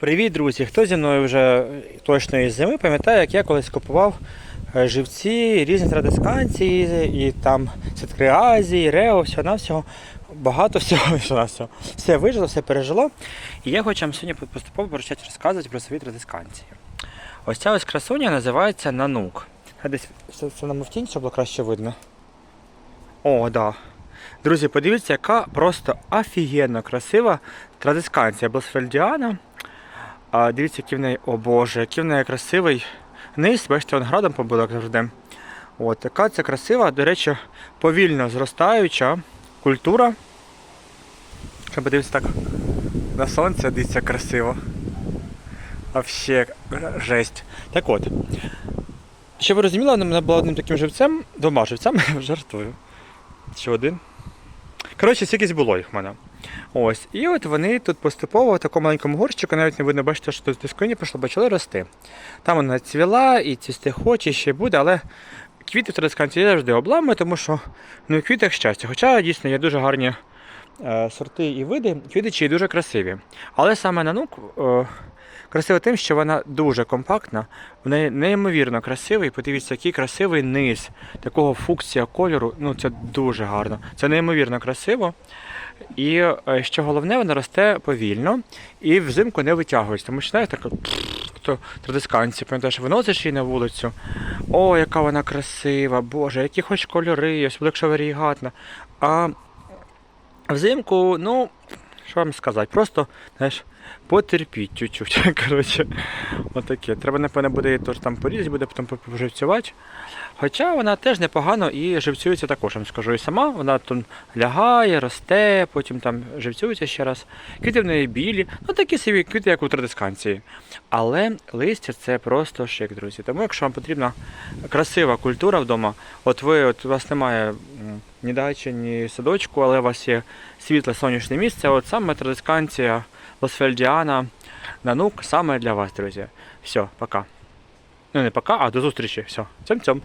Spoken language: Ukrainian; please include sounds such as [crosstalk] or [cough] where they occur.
Привіт, друзі! Хто зі мною вже точно із зими пам'ятає, як я колись купував е, живці, різні традисканції, і там Сітки Азії, Рео, всього на всього. Багато всього, всього на всього. Все вижило, все пережило. І я хочу вам сьогодні поступово почати розказувати про свої традисканції. Ось ця ось красуня називається нанук. Десь це, на тінь, щоб було краще видно. О. Да. Друзі, подивіться, яка просто офігенно красива традисканція Бласфельдіана. А дивіться, який в неї, о Боже, який в неї красивий низ, бачите, він градом побуде, як завжди. От, така це красива, до речі, повільно зростаюча культура. Щоб подивитися так на сонце, дивіться красиво. А ще жесть. Так от. Щоб ви розуміли, вона була одним таким живцем, двома живцями, [laughs] жартую. Ще один. Коротше, скількись було їх в мене. Ось. І от вони тут поступово в такому маленькому горщику, навіть не видно, бачите, що тут дисконі пішло, почали рости. Там вона цвіла і цвісти хоче, ще буде, але квіти в традисканції завжди обламує, тому що ну, квітах квіти щастя. Хоча дійсно є дуже гарні сорти і види, квітичі дуже красиві. Але саме нанук е, красива тим, що вона дуже компактна, в неї неймовірно красивий. Подивіться, який красивий низ такого фуксія кольору. Ну це дуже гарно. Це неймовірно красиво. І е, що головне, вона росте повільно і взимку не витягується. Тому що знаєте, так, хто традисканці, пам'ятаєш, виносиш її на вулицю. О, яка вона красива, Боже, які хоч кольори, особливо якщо варігатна. А взимку, ну, що вам сказати, просто, знаєш, потерпіть чуть-чуть. [laughs] Коротше, отаке. Треба, напевно, буде її теж там порізати, буде потім поживцювати. Хоча вона теж непогано і живцюється також, я вам скажу. І сама вона там лягає, росте, потім там живцюється ще раз. Квіти в неї білі, ну такі собі квіти, як у традисканції. Але листя це просто шик, друзі. Тому якщо вам потрібна красива культура вдома, от ви от у вас немає ні дачі, ні садочку, але у вас є світле сонячне місце, от саме традисканція Лосфельдіана, нанук саме для вас, друзі. Все, пока. Ну не пока, а до зустрічі. Все. Цьом-цьом.